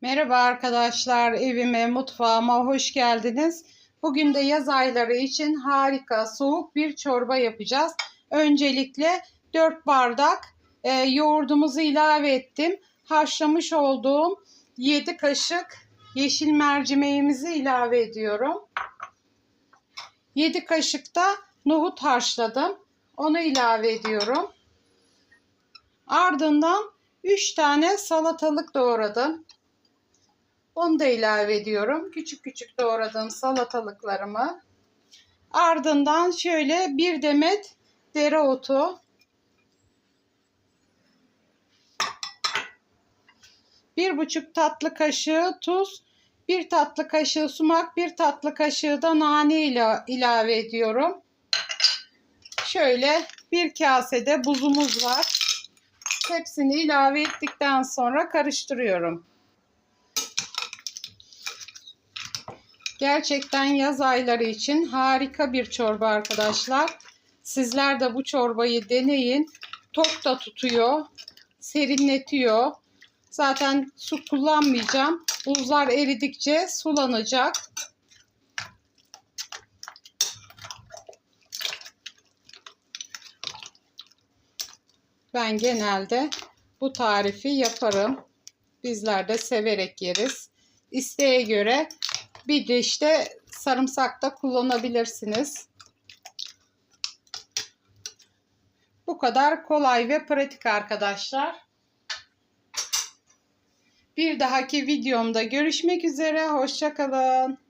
Merhaba arkadaşlar, evime, mutfağıma hoş geldiniz. Bugün de yaz ayları için harika, soğuk bir çorba yapacağız. Öncelikle 4 bardak e, yoğurdumuzu ilave ettim. Haşlamış olduğum 7 kaşık yeşil mercimeğimizi ilave ediyorum. 7 kaşık da nohut haşladım. Onu ilave ediyorum. Ardından 3 tane salatalık doğradım. Onu da ilave ediyorum. Küçük küçük doğradığım salatalıklarımı. Ardından şöyle bir demet dereotu. Bir buçuk tatlı kaşığı tuz. Bir tatlı kaşığı sumak, bir tatlı kaşığı da nane ile ilave ediyorum. Şöyle bir kasede buzumuz var. Hepsini ilave ettikten sonra karıştırıyorum. Gerçekten yaz ayları için harika bir çorba arkadaşlar. Sizler de bu çorbayı deneyin. Tok da tutuyor, serinletiyor. Zaten su kullanmayacağım. Buzlar eridikçe sulanacak. Ben genelde bu tarifi yaparım. Bizler de severek yeriz. İsteğe göre bir de işte sarımsak da kullanabilirsiniz. Bu kadar kolay ve pratik arkadaşlar. Bir dahaki videomda görüşmek üzere. Hoşçakalın.